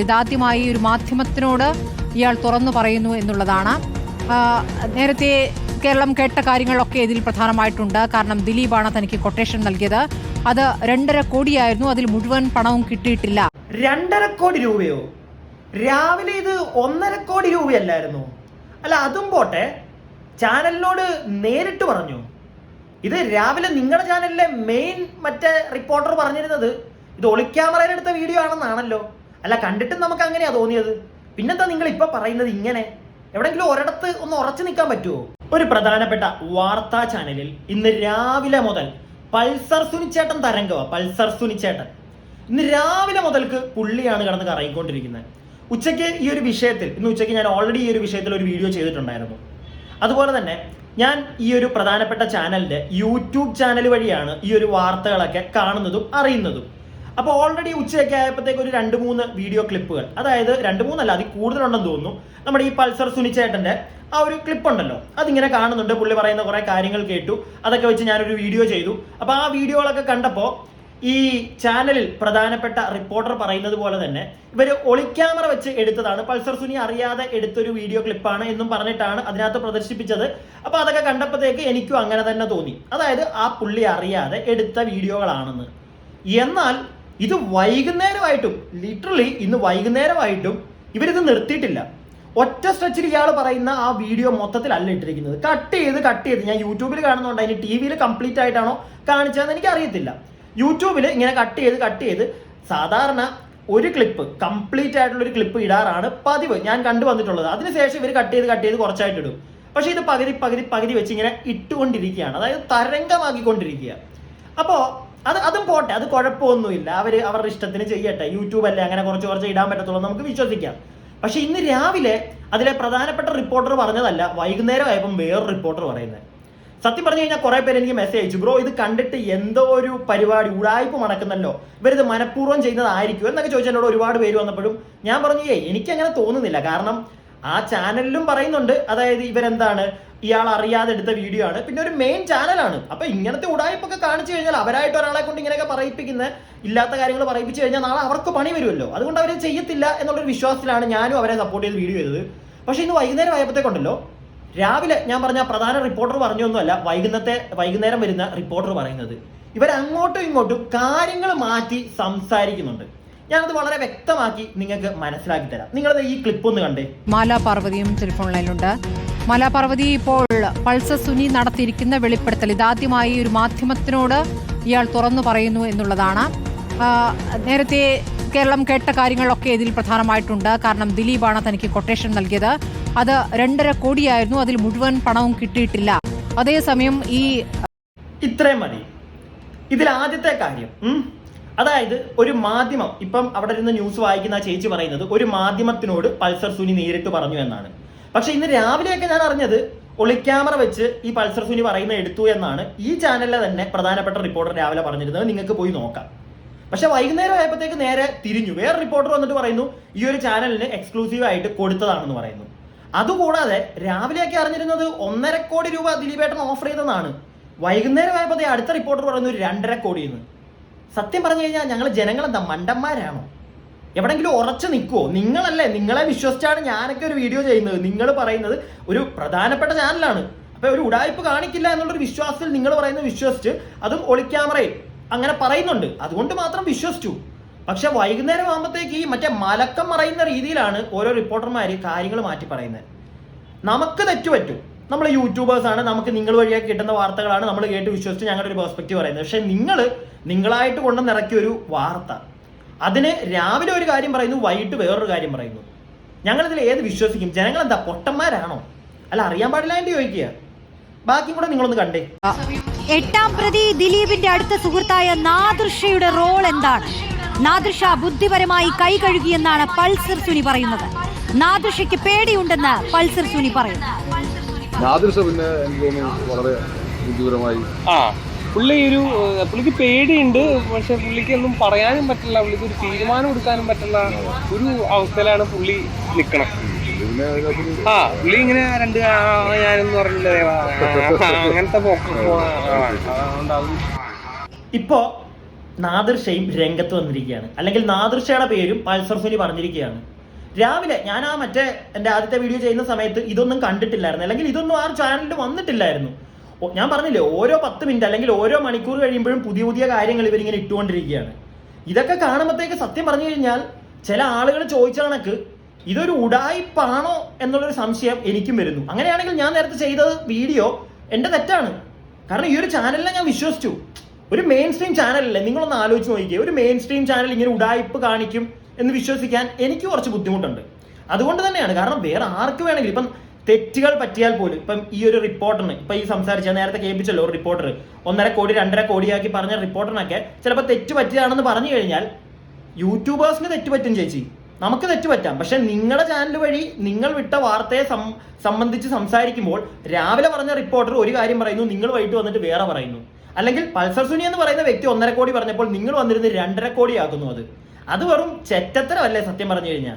ഇതാദ്യമായി ഒരു മാധ്യമത്തിനോട് ഇയാൾ തുറന്നു പറയുന്നു എന്നുള്ളതാണ്. നേരത്തെ കേരളം കേട്ട കാര്യങ്ങളൊക്കെ ഇതിൽ പ്രധാനമായിട്ടുണ്ട്. കാരണം ദിലീപാണ് തനിക്ക് കൊട്ടേഷൻ നൽകിയത്. അത് രണ്ടര കോടിയായിരുന്നു. അതിൽ മുഴുവൻ പണവും കിട്ടിയിട്ടില്ല. രണ്ടര കോടി രൂപയോ? രാവിലെ ഇത് ഒന്നര കോടി രൂപയല്ലായിരുന്നു. അല്ല അതും പോട്ടെ. ചാനലിനോട് നേരിട്ട് പറഞ്ഞു. ഇത് രാവിലെ നിങ്ങളുടെ ചാനലിലെ മെയിൻ മറ്റേ റിപ്പോർട്ടർ പറഞ്ഞിരുന്നത് ഇത് ഒളിക്യാമറയിലെടുത്ത വീഡിയോ ആണെന്നാണല്ലോ. അല്ല കണ്ടിട്ടും നമുക്ക് അങ്ങനെയാ തോന്നിയത്. പിന്നെന്താ നിങ്ങൾ ഇപ്പൊ പറയുന്നത് ഇങ്ങനെ? എവിടെങ്കിലും ഒരിടത്ത് ഒന്ന് ഉറച്ചു നിൽക്കാൻ പറ്റുമോ ഒരു പ്രധാനപ്പെട്ട വാർത്താ ചാനലിൽ ഇന്ന് രാവിലെ മുതൽ പൾസർ സുനിച്ചേട്ടൻ തരംഗവ പൾസർ സുനിച്ചേട്ടൻ. ഇന്ന് രാവിലെ മുതൽക്ക് പുള്ളിയാണ് കിടന്ന് കറങ്ങിക്കൊണ്ടിരിക്കുന്നത്. ഉച്ചയ്ക്ക് ഈ ഒരു വിഷയത്തിൽ ഇന്ന് ഉച്ചയ്ക്ക് ഞാൻ ഓൾറെഡി ഈ ഒരു വിഷയത്തിൽ ഒരു വീഡിയോ ചെയ്തിട്ടുണ്ടായിരുന്നു. അതുപോലെ തന്നെ ഞാൻ ഈ ഒരു പ്രധാനപ്പെട്ട ചാനലിന്റെ യൂട്യൂബ് ചാനൽ വഴിയാണ് ഈ ഒരു വാർത്തകളൊക്കെ കാണുന്നതും അറിയുന്നതും. അപ്പോൾ ഓൾറെഡി ഉച്ചയൊക്കെ ആയപ്പോഴത്തേക്ക് ഒരു രണ്ട് മൂന്ന് വീഡിയോ ക്ലിപ്പുകൾ അതായത് രണ്ട് മൂന്നല്ല അതിൽ കൂടുതലുണ്ടെന്ന് തോന്നുന്നു. നമ്മുടെ ഈ പൾസർ സുനിച്ചേട്ടന്റെ ആ ഒരു ക്ലിപ്പ് ഉണ്ടല്ലോ. അതിങ്ങനെ കാണുന്നുണ്ട്. പുള്ളി പറയുന്ന കുറേ കാര്യങ്ങൾ കേട്ടു. അതൊക്കെ വെച്ച് ഞാനൊരു വീഡിയോ ചെയ്തു. അപ്പോൾ ആ വീഡിയോകളൊക്കെ കണ്ടപ്പോൾ ഈ ചാനലിൽ പ്രധാനപ്പെട്ട റിപ്പോർട്ടർ പറയുന്നത് പോലെ തന്നെ ഇവർ ഒളിക്യാമറ വെച്ച് എടുത്തതാണ്. പൾസർ സുനി അറിയാതെ എടുത്തൊരു വീഡിയോ ക്ലിപ്പാണ് എന്നും പറഞ്ഞിട്ടാണ് അതിനകത്ത് പ്രദർശിപ്പിച്ചത്. അപ്പൊ അതൊക്കെ കണ്ടപ്പോഴത്തേക്ക് എനിക്കും അങ്ങനെ തന്നെ തോന്നി. അതായത് ആ പുള്ളി അറിയാതെ എടുത്ത വീഡിയോകളാണെന്ന്. എന്നാൽ ഇത് വൈകുന്നേരമായിട്ടും ലിറ്ററലി ഇന്ന് വൈകുന്നേരമായിട്ടും ഇവരിത് നിർത്തിയിട്ടില്ല. ഒറ്റ സ്ട്രെച്ചിൽ ഇയാൾ പറയുന്ന ആ വീഡിയോ മൊത്തത്തിലല്ല ഇട്ടിരിക്കുന്നത്. കട്ട് ചെയ്ത് കട്ട് ചെയ്ത്. ഞാൻ യൂട്യൂബിൽ കാണുന്നുണ്ട്. അതിന് ടി വിയിൽ കംപ്ലീറ്റ് ആയിട്ടാണോ കാണിച്ചതെന്ന് എനിക്ക് അറിയത്തില്ല യൂട്യൂബിൽ ഇങ്ങനെ കട്ട് ചെയ്ത് കട്ട് ചെയ്ത് സാധാരണ ഒരു ക്ലിപ്പ് കംപ്ലീറ്റ് ആയിട്ടുള്ള ഒരു ക്ലിപ്പ് ഇടാറാണ് പതിവ്. ഞാൻ കണ്ടു വന്നിട്ടുള്ളത്. അതിനുശേഷം ഇവർ കട്ട് ചെയ്ത് കട്ട് ചെയ്ത് കുറച്ചായിട്ട് ഇടും. പക്ഷേ ഇത് പകുതി പകുതി പകുതി വെച്ച് ഇങ്ങനെ ഇട്ടുകൊണ്ടിരിക്കുകയാണ്. അതായത് തരംഗമാക്കിക്കൊണ്ടിരിക്കുക അപ്പോൾ അത് അതും പോട്ടെ അത് കുഴപ്പമൊന്നുമില്ല. അവർ അവരുടെ ഇഷ്ടത്തിന് ചെയ്യട്ടെ. യൂട്യൂബ് അല്ലേ അങ്ങനെ കുറച്ച് കുറച്ച് ഇടാൻ പറ്റത്തുള്ളൂ നമുക്ക് വിശ്വസിക്കാം. പക്ഷെ ഇന്ന് രാവിലെ അതിലെ പ്രധാനപ്പെട്ട റിപ്പോർട്ടർ പറഞ്ഞതല്ല വൈകുന്നേരം ആയപ്പം വേറൊരു റിപ്പോർട്ടർ പറയുന്നത് സത്യം പറഞ്ഞു കഴിഞ്ഞാൽ കുറെ പേര് എനിക്ക് മെസ്സേജ് അയച്ചു. ബ്രോ ഇത് കണ്ടിട്ട് എന്തോ ഒരു പരിപാടി ഉടായ്പ മണക്കുന്നല്ലോ. ഇവരിത് മനഃപൂർവം ചെയ്യുന്നതായിരിക്കും എന്നൊക്കെ ചോദിച്ചാൽ എന്നോട് ഒരുപാട് പേര് വന്നപ്പോഴും ഞാൻ പറഞ്ഞു എനിക്ക് അങ്ങനെ തോന്നുന്നില്ല. കാരണം ആ ചാനലിലും പറയുന്നുണ്ട്. അതായത് ഇവരെന്താണ്? ഇയാൾ അറിയാതെ എടുത്ത വീഡിയോ ആണ്. പിന്നെ ഒരു മെയിൻ ചാനലാണ് അപ്പൊ ഇങ്ങനത്തെ ഉടായ്പൊക്കെ കാണിച്ചു കഴിഞ്ഞാൽ അവരായിട്ട് ഒരാളെ കൊണ്ട് ഇങ്ങനെയൊക്കെ പറയിപ്പിക്കുന്ന ഇല്ലാത്ത കാര്യങ്ങൾ പറയിപ്പിച്ചു കഴിഞ്ഞാൽ നാളെ അവർക്ക് പണി വരുമല്ലോ. അതുകൊണ്ട് അവരെ ചെയ്യത്തില്ല എന്നുള്ളൊരു വിശ്വാസത്തിലാണ് ഞാനും അവരെ സപ്പോർട്ട് ചെയ്ത് വീഡിയോ ചെയ്തത്. പക്ഷെ ഇന്ന് വൈകുന്നേരം ആയപ്പോഴത്തേക്കുണ്ടല്ലോ രാവിലെ ഞാൻ പറഞ്ഞ പ്രധാന റിപ്പോർട്ടർ പറഞ്ഞൊന്നുമല്ല വൈകുന്നത്തെ വൈകുന്നേരം വരുന്ന റിപ്പോർട്ടർ പറയുന്നത്. ഇവർ അങ്ങോട്ടും ഇങ്ങോട്ടും കാര്യങ്ങൾ മാറ്റി സംസാരിക്കുന്നുണ്ട്. ഞാനത് വളരെ വ്യക്തമാക്കി നിങ്ങൾക്ക് മനസ്സിലാക്കി തരാം. നിങ്ങളത് ഈ ക്ലിപ്പ് ഒന്ന് കണ്ടേ. മാലാ പാർവതിയും ടെലിഫോൺ ലൈനിലുണ്ട് മാലാ പാർവതി ഇപ്പോൾ പൾസർ സുനി നടത്തിയിരിക്കുന്ന വെളിപ്പെടുത്തൽ. ഇതാദ്യമായി ഒരു മാധ്യമത്തിനോട് ഇയാൾ തുറന്നു പറയുന്നു എന്നുള്ളതാണ്. നേരത്തെ കേരളം കേട്ട കാര്യങ്ങളൊക്കെ ഇതിൽ പ്രധാനമായിട്ടുണ്ട്. കാരണം ദിലീപാണ് തനിക്ക് കൊട്ടേഷൻ നൽകിയത്. അത് രണ്ടര കോടിയായിരുന്നു. അതിൽ മുഴുവൻ പണവും കിട്ടിയിട്ടില്ല. അതേസമയം ഈ ഇത്രയും മതി. ഇതിൽ ആദ്യത്തെ കാര്യം അതായത് ഒരു മാധ്യമം ഇപ്പം അവിടെ ഇരുന്ന് ന്യൂസ് വായിക്കുന്ന ആ ചേച്ചി പറയുന്നത് ഒരു മാധ്യമത്തിനോട് പൾസർ സുനി നേരിട്ട് പറഞ്ഞു എന്നാണ്. പക്ഷെ ഇന്ന് രാവിലെയൊക്കെ ഞാൻ അറിഞ്ഞത് ഒളിക്യാമറ വെച്ച് ഈ പൾസർ സുനി പറയുന്നത് എടുത്തു എന്നാണ് ഈ ചാനലിലെ തന്നെ പ്രധാനപ്പെട്ട റിപ്പോർട്ടർ രാവിലെ പറഞ്ഞിരുന്നത്. നിങ്ങൾക്ക് പോയി നോക്കാം. പക്ഷെ വൈകുന്നേരം ആയപ്പോഴത്തേക്ക് നേരെ തിരിഞ്ഞു. വേറെ റിപ്പോർട്ടർ വന്നിട്ട് പറയുന്നു ഈ ഒരു ചാനലിന് എക്സ്ക്ലൂസീവ് ആയിട്ട് കൊടുത്തതാണെന്ന് പറയുന്നു. അതുകൂടാതെ രാവിലെയൊക്കെ അറിഞ്ഞിരുന്നത് ഒന്നര കോടി രൂപ ദിലീപേട്ടൻ ഓഫർ ചെയ്തതാണ് വൈകുന്നേരം ആയപ്പോഴത്തേക്ക് അടുത്ത റിപ്പോർട്ടർ പറയുന്നു രണ്ടര കോടി എന്ന് സത്യം പറഞ്ഞു കഴിഞ്ഞാൽ ഞങ്ങൾ ജനങ്ങൾ എന്താ മണ്ടന്മാരാണോ? എവിടെങ്കിലും ഉറച്ചു നിൽക്കുമോ നിങ്ങളല്ലേ നിങ്ങളെ വിശ്വസിച്ചാണ് ഞാനൊക്കെ ഒരു വീഡിയോ ചെയ്യുന്നത്. നിങ്ങൾ പറയുന്നത് ഒരു പ്രധാനപ്പെട്ട ചാനലാണ് അപ്പൊ ഒരു ഉടായ്പ കാണിക്കില്ല എന്നുള്ളൊരു വിശ്വാസത്തിൽ നിങ്ങൾ പറയുന്നത് വിശ്വസിച്ച് അതും ഒളിക്യാമറയിൽ അങ്ങനെ പറയുന്നുണ്ട്. അതുകൊണ്ട് മാത്രം വിശ്വസിച്ചു. പക്ഷെ വൈകുന്നേരം ആകുമ്പോഴത്തേക്ക് ഈ മറ്റേ മലക്കം മറയുന്ന രീതിയിലാണ് ഓരോ റിപ്പോർട്ടർമാർ കാര്യങ്ങൾ മാറ്റി പറയുന്നത്. നമുക്ക് തെറ്റുപറ്റും. നമ്മൾ ആണ് നമുക്ക് നിങ്ങൾ വഴിയായി കിട്ടുന്ന വാർത്തകളാണ് നമ്മൾ കേട്ട് വിശ്വസിച്ച് ഞങ്ങളുടെ ഒരു പെർസ്പെക്റ്റീവ് പറയുന്നത്. പക്ഷെ നിങ്ങൾ നിങ്ങളായിട്ട് കൊണ്ടുവന്നിറക്കിയ ഒരു വാർത്ത അതിന് രാവിലെ ഒരു കാര്യം പറയുന്നു വൈകിട്ട് വേറൊരു കാര്യം പറയുന്നു. ഞങ്ങളിതിൽ ഏത് വിശ്വസിക്കും? ജനങ്ങൾ എന്താ പൊട്ടന്മാരാണോ? അല്ല അറിയാൻ പാടില്ല എന്ന് ചോദിക്കുക. ബാക്കി കൂടെ നിങ്ങളൊന്ന് കണ്ടേ. എട്ടാം പ്രതി ദിലീപിന്റെ അടുത്ത സുഹൃത്തായ നാദൃഷയുടെ റോൾ എന്താണ്? നാദൃഷ ബുദ്ധിപരമായി കൈ കഴുകിയെന്നാണ് പൾസർ സുനി പറയുന്നത്. നാദൃഷയ്ക്ക് പേടിയുണ്ടെന്ന് പൾസർ സുനി പറയുന്നു. നാദിർഷ പിന്നെ എനിക്ക് തോന്നുന്നു വളരെ ബുദ്ധിപരമായി ആ പുള്ളി ഒരു പുള്ളിക്ക് പേടിയുണ്ട് പക്ഷെ പുള്ളിക്ക് ഒന്നും പറയാനും പറ്റില്ല പുള്ളിക്ക് ഒരു തീരുമാനം എടുക്കാനും പറ്റില്ല ഒരു അവസ്ഥയിലാണ് പുള്ളി അതിനകത്തൊരു ആ പുള്ളി ഇങ്ങനെ രണ്ട് ഞാനൊന്നും പറഞ്ഞില്ലേ ആ, അങ്ങനത്തെ ഇപ്പോ നാദിർഷയും രംഗത്ത് വന്നിരിക്കുകയാണ്. അല്ലെങ്കിൽ നാദിർഷയുടെ പേരും പൾസർ സുനി പറഞ്ഞിരിക്കുകയാണ്. രാവിലെ ഞാൻ ആ മറ്റേ എന്റെ ആദ്യത്തെ വീഡിയോ ചെയ്യുന്ന സമയത്ത് ഇതൊന്നും കണ്ടിട്ടില്ലായിരുന്നു. അല്ലെങ്കിൽ ഇതൊന്നും ആ ചാനലിൽ വന്നിട്ടില്ലായിരുന്നു. ഞാൻ പറഞ്ഞില്ലേ ഓരോ പത്ത് മിനിറ്റ് അല്ലെങ്കിൽ ഓരോ മണിക്കൂർ കഴിയുമ്പോഴും പുതിയ പുതിയ കാര്യങ്ങൾ ഇവരിങ്ങനെ ഇട്ടുകൊണ്ടിരിക്കുകയാണ്. ഇതൊക്കെ കാണുമ്പോഴത്തേക്ക് സത്യം പറഞ്ഞു കഴിഞ്ഞാൽ ചില ആളുകൾ ചോദിച്ച കണക്ക് ഇതൊരു ഉടായിപ്പാണോ എന്നുള്ളൊരു സംശയം എനിക്കും വരുന്നു. അങ്ങനെയാണെങ്കിൽ ഞാൻ നേരത്തെ ചെയ്തത് വീഡിയോ എന്റെ തെറ്റാണ്. കാരണം ഈ ഒരു ചാനലിനെ ഞാൻ വിശ്വസിച്ചു. ഒരു മെയിൻ സ്ട്രീം ചാനലല്ലേ നിങ്ങളൊന്ന് ആലോചിച്ച് നോക്കിയേ ഒരു മെയിൻ സ്ട്രീം ചാനൽ ഇങ്ങനെ ഉടായിപ്പ് കാണിക്കും എന്ന് വിശ്വസിക്കാൻ എനിക്ക് കുറച്ച് ബുദ്ധിമുട്ടുണ്ട്. അതുകൊണ്ട് തന്നെയാണ്. കാരണം വേറെ ആർക്ക് വേണമെങ്കിലും ഇപ്പം തെറ്റുകൾ പറ്റിയാൽ പോലും ഇപ്പം ഈ ഒരു റിപ്പോർട്ടറിന് ഇപ്പം ഈ സംസാരിച്ച നേരത്തെ കേൾപ്പിച്ചല്ലോ ഒരു റിപ്പോർട്ടർ ഒന്നര കോടി രണ്ടര കോടിയാക്കി പറഞ്ഞ റിപ്പോർട്ടറിനൊക്കെ ചിലപ്പോൾ തെറ്റ് പറ്റിയതാണെന്ന് പറഞ്ഞു കഴിഞ്ഞാൽ യൂട്യൂബേഴ്സിന് തെറ്റ് പറ്റും ചേച്ചി. നമുക്ക് തെറ്റ് പറ്റാം. പക്ഷെ നിങ്ങളുടെ ചാനൽ വഴി നിങ്ങൾ വിട്ട വാർത്തയെ സംബന്ധിച്ച് സംസാരിക്കുമ്പോൾ രാവിലെ പറഞ്ഞ റിപ്പോർട്ടർ ഒരു കാര്യം പറയുന്നു നിങ്ങൾ വൈകിട്ട് വന്നിട്ട് വേറെ പറയുന്നു. അല്ലെങ്കിൽ പൾസർ സുനി എന്ന് പറയുന്ന വ്യക്തി ഒന്നര കോടി പറഞ്ഞപ്പോൾ നിങ്ങൾ വന്നിരുന്ന് രണ്ടര കോടി ആക്കുന്നു അത്. അത് വെറും ചെറ്റത്തരമല്ലേ സത്യം പറഞ്ഞു കഴിഞ്ഞാൽ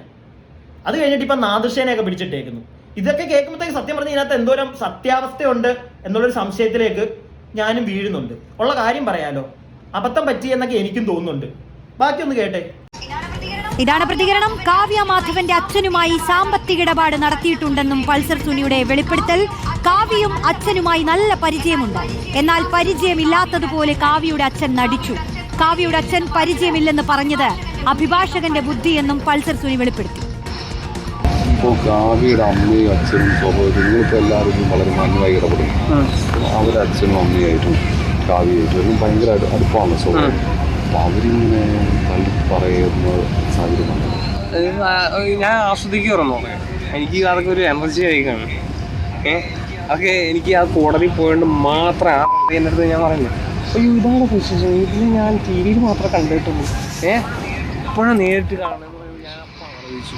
അത് കഴിഞ്ഞിട്ട് ഇപ്പൊ നാദൃശേനയൊക്കെ പിടിച്ചിട്ടേക്കുന്നു. ഇതൊക്കെ കേൾക്കുമ്പോഴത്തേക്ക് സത്യം പറഞ്ഞു ഇതിനകത്ത് എന്തോരം സത്യാവസ്ഥയുണ്ട് എന്നുള്ളൊരു സംശയത്തിലേക്ക് ഞാനും വീഴുന്നുണ്ട്. ഉള്ള കാര്യം പറയാലോ. അബദ്ധം പറ്റി എന്നൊക്കെ എനിക്കും തോന്നുന്നുണ്ട്. ബാക്കിയൊന്ന് കേട്ടെ. ഇതാണ് പ്രതികരണം. കാവ്യ മാധവന്റെ അച്ഛനുമായി സാമ്പത്തിക ഇടപാട് നടത്തിയിട്ടുണ്ടെന്നും പൾസർ സുനിയുടെ വെളിപ്പെടുത്തൽ. കാവ്യയും അച്ഛനുമായി നല്ല പരിചയമുണ്ട്. എന്നാൽ പരിചയമില്ലാത്തതുപോലെ കാവ്യയുടെ അച്ഛൻ നടിച്ചു. കാവ്യയുടെ അച്ഛൻ പരിചയമില്ലെന്ന് പറഞ്ഞത് അഭിഭാഷകന്റെ ബുദ്ധിയെന്നും പൾസർ സുനി വെളിപ്പെടുത്തി. ഇപ്പോൾ കാവ്യയുടെ അമ്മയും അച്ഛനും സ്വഭാവം നിങ്ങളിപ്പോൾ എല്ലാവരും വളരെ മാന്യമായി ഇടപെടും അവരുടെ അച്ഛനും അമ്മയായിട്ടും കാവ്യയായിട്ടും എല്ലാം ഭയങ്കര അടു- അടുപ്പമാണ് സഹോദരൻ അപ്പോൾ അവരിങ്ങനെ തള്ളി പറയുന്ന സാഹചര്യമാണ് ഏഹ് ഞാൻ ആസ്വദിക്കാറുണ്ടോ? എനിക്ക് അതൊക്കെ ഒരു എനർജി ആയിക്കാണ് ഏ? അതൊക്കെ എനിക്ക് ആ കോടതി പോയോണ്ട് മാത്രം ആ എന്റെ അടുത്ത് ഞാൻ പറയുന്നത് അയ്യോ ഇതാണ് പൊസിഷൻ ഇതിൽ ഞാൻ ടി വിയിൽ മാത്രമേ കണ്ടിട്ടുള്ളൂ. ഏ? ഇപ്പോഴാണ് നേരിട്ട് കാണുന്നത് ഞാൻ അപ്പം ആലോചിച്ചു.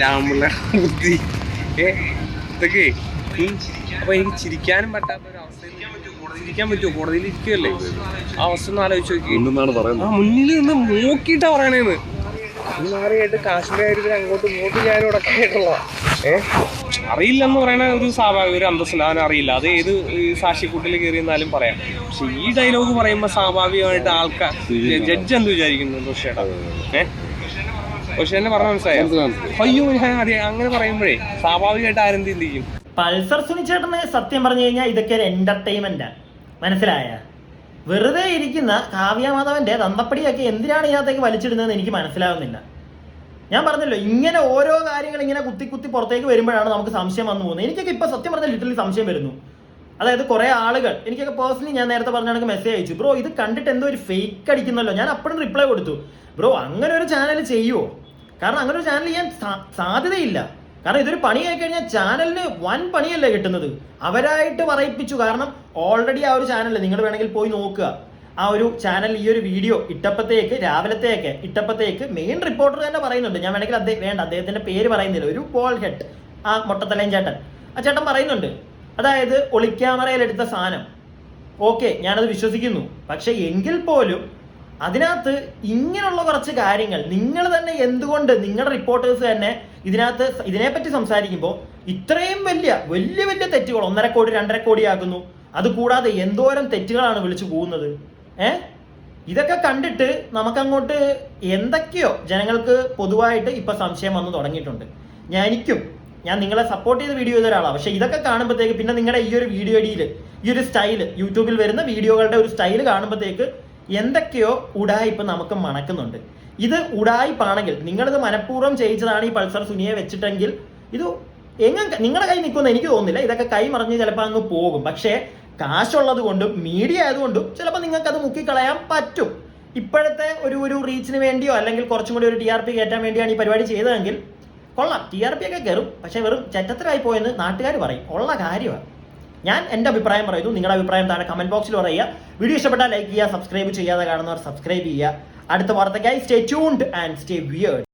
രാമുള്ള ബുദ്ധി ഏ ഇതൊക്കെ. അപ്പൊ എനിക്ക് ചിരിക്കാനും പറ്റാത്ത ഒരു അവസ്ഥയിൽ ചിരിക്കാൻ പറ്റുമോ? കോടതിയിൽ ഇരിക്കുമല്ലേ ആ അവസ്ഥ ഒന്ന് ആലോചിച്ച് നോക്കി. ആ മുന്നിൽ നിന്ന് നോക്കിയിട്ടാ പറയണേന്ന്. ഈ കാശ്മീരിൽ കാശ്മീർ കാര്യത്തിൽ അങ്ങോട്ട് ഇങ്ങോട്ട് ഞാൻ ഉടക്കായിട്ടുള്ള ഏ? അറിയില്ലെന്ന് പറയുന്ന ഒരു സ്വാഭാവിക ഒരു അന്തസ്സില്ല അവൻ അറിയില്ല. അത് ഏത് ഈ സാക്ഷിക്കൂട്ടിൽ കയറിയെന്നാലും പറയാം. പക്ഷെ ഈ ഡയലോഗ് പറയുമ്പോൾ സ്വാഭാവികമായിട്ട് ആൾക്കാർ ജഡ്ജ് എന്ത് വിചാരിക്കുന്നു ദോഷേട്ടാ ഏഹ് പക്ഷെ എന്നെ പറഞ്ഞ മനസ്സിലായോ? മനസ്സിലായി. അയ്യോ ഞാൻ അറിയാം അങ്ങനെ പറയുമ്പോഴേ സ്വാഭാവികമായിട്ട് ആരെന്ത് ചിന്തിക്കും പൾസർ സുനിച്ചേട്ടന് സത്യം പറഞ്ഞു കഴിഞ്ഞാൽ ഇതൊക്കെ ഒരു എന്റർടൈൻമെന്റാ മനസ്സിലായ? വെറുതെ ഇരിക്കുന്ന കാവ്യ മാധവന്റെ തന്തപ്പടിയൊക്കെ എന്തിനാണ് ഇതിനകത്തേക്ക് വലിച്ചിടുന്നതെന്ന് എനിക്ക് മനസ്സിലാവുന്നില്ല. ഞാൻ പറഞ്ഞല്ലോ ഇങ്ങനെ ഓരോ കാര്യങ്ങൾ ഇങ്ങനെ കുത്തി കുത്തി പുറത്തേക്ക് വരുമ്പോഴാണ് നമുക്ക് സംശയം വന്നു പോകുന്നത്. എനിക്കൊക്കെ ഇപ്പൊ സത്യം പറഞ്ഞാൽ ലിറ്ററലി സംശയം വരുന്നു. അതായത് കുറെ ആളുകൾ എനിക്കൊക്കെ പേഴ്സണലി ഞാൻ നേരത്തെ പറഞ്ഞ കണക്ക് മെസ്സേജ് അയച്ചു. ബ്രോ ഇത് കണ്ടിട്ട് എന്തോ ഒരു ഫേക്ക് അടിക്കുന്നല്ലോ. ഞാൻ അപ്പോഴും റിപ്ലൈ കൊടുത്തു. ബ്രോ അങ്ങനെ ഒരു ചാനൽ ചെയ്യുമോ കാരണം അങ്ങനെ ഒരു ചാനൽ ചെയ്യാൻ സാധ്യതയില്ല. കാരണം ഇതൊരു പണിയായി കഴിഞ്ഞാൽ ചാനലിന് വൻ പണിയല്ലേ കിട്ടുന്നത്. അവരായിട്ട് പറയിപ്പിച്ചു. കാരണം ഓൾറെഡി ആ ഒരു ചാനൽ നിങ്ങൾ വേണമെങ്കിൽ പോയി നോക്കുക. ആ ഒരു ചാനൽ ഈ ഒരു വീഡിയോ ഇട്ടപ്പത്തേക്ക് രാവിലത്തേക്ക് ഇട്ടപ്പത്തേക്ക് മെയിൻ റിപ്പോർട്ടർ തന്നെ പറയുന്നുണ്ട്. ഞാൻ വേണമെങ്കിൽ അദ്ദേഹം വേണ്ട അദ്ദേഹത്തിന്റെ പേര് പറയുന്നില്ല. ഒരു ബോൾ ഹെഡ് ആ മൊട്ടത്തലയും ചേട്ടൻ. ആ ചേട്ടൻ പറയുന്നുണ്ട്. അതായത് ഒളിക്യാമറയിൽ എടുത്ത സാധനം. ഓക്കെ ഞാനത് വിശ്വസിക്കുന്നു. പക്ഷെ എങ്കിൽ പോലും അതിനകത്ത് ഇങ്ങനെയുള്ള കുറച്ച് കാര്യങ്ങൾ നിങ്ങൾ തന്നെ എന്തുകൊണ്ട് നിങ്ങളുടെ റിപ്പോർട്ടേഴ്സ് തന്നെ ഇതിനകത്ത് ഇതിനെപ്പറ്റി സംസാരിക്കുമ്പോൾ ഇത്രയും വലിയ വലിയ വലിയ തെറ്റുകൾ ഒന്നര കോടി രണ്ടര കോടി ആക്കുന്നു അതുകൂടാതെ എന്തോരം തെറ്റുകളാണ് വിളിച്ചു പോകുന്നത് ഏ? ഇതൊക്കെ കണ്ടിട്ട് നമുക്കങ്ങോട്ട് എന്തൊക്കെയോ ജനങ്ങൾക്ക് പൊതുവായിട്ട് ഇപ്പൊ സംശയം വന്നു തുടങ്ങിയിട്ടുണ്ട്. ഞാൻ എനിക്കും ഞാൻ നിങ്ങളെ സപ്പോർട്ട് ചെയ്ത വീഡിയോ ചെയ്ത ഒരാളാണ് പക്ഷെ ഇതൊക്കെ കാണുമ്പോഴത്തേക്ക് പിന്നെ നിങ്ങളുടെ ഈ ഒരു വീഡിയോ അടിയിൽ ഈ ഒരു സ്റ്റൈൽ യൂട്യൂബിൽ വരുന്ന വീഡിയോകളുടെ ഒരു സ്റ്റൈൽ കാണുമ്പോഴത്തേക്ക് എന്തൊക്കെയോ ഉടായിപ്പ് നമുക്ക് മണക്കുന്നുണ്ട്. ഇത് ഉടായിപ്പാണെങ്കിൽ നിങ്ങളിത് മനഃപൂർവം ചെയ്യിച്ചതാണ് ഈ പൾസർ സുനിയെ വെച്ചിട്ടെങ്കിൽ ഇത് എങ്ങനെ നിങ്ങളുടെ കൈ നിൽക്കുമെന്ന് എനിക്ക് തോന്നുന്നില്ല. ഇതൊക്കെ കൈ മറിഞ്ഞ് ചിലപ്പോൾ അങ്ങ് പോകും. പക്ഷേ കാശുള്ളത് കൊണ്ടും മീഡിയ ആയതുകൊണ്ടും ചിലപ്പോൾ നിങ്ങൾക്ക് അത് മുക്കിക്കളയാൻ പറ്റും. ഇപ്പോഴത്തെ ഒരു ഒരു റീച്ചിന് വേണ്ടിയോ അല്ലെങ്കിൽ കുറച്ചും കൂടി ഒരു ടി ആർ പി കയറ്റാൻ വേണ്ടിയാണ് ഈ പരിപാടി ചെയ്തതെങ്കിൽ കൊള്ളാം. ടി ആർ പി ഒക്കെ കയറും. പക്ഷേ വെറും ചെറ്റത്തിലായി പോയെന്ന് നാട്ടുകാർ പറയും. ഉള്ള കാര്യമാണ്. ഞാൻ എന്റെ അഭിപ്രായം പറയുന്നു. നിങ്ങളുടെ അഭിപ്രായം താഴെ കമന്റ് ബോക്സിൽ പറയുക. വീഡിയോ ഇഷ്ടപ്പെട്ടാൽ ലൈക്ക് ചെയ്യുക സബ്സ്ക്രൈബ് ചെയ്യാതെ കാണുന്നവർ സബ്സ്ക്രൈബ് ചെയ്യുക. അടുത്ത വാർത്തയ്ക്കായി stay tuned and stay weird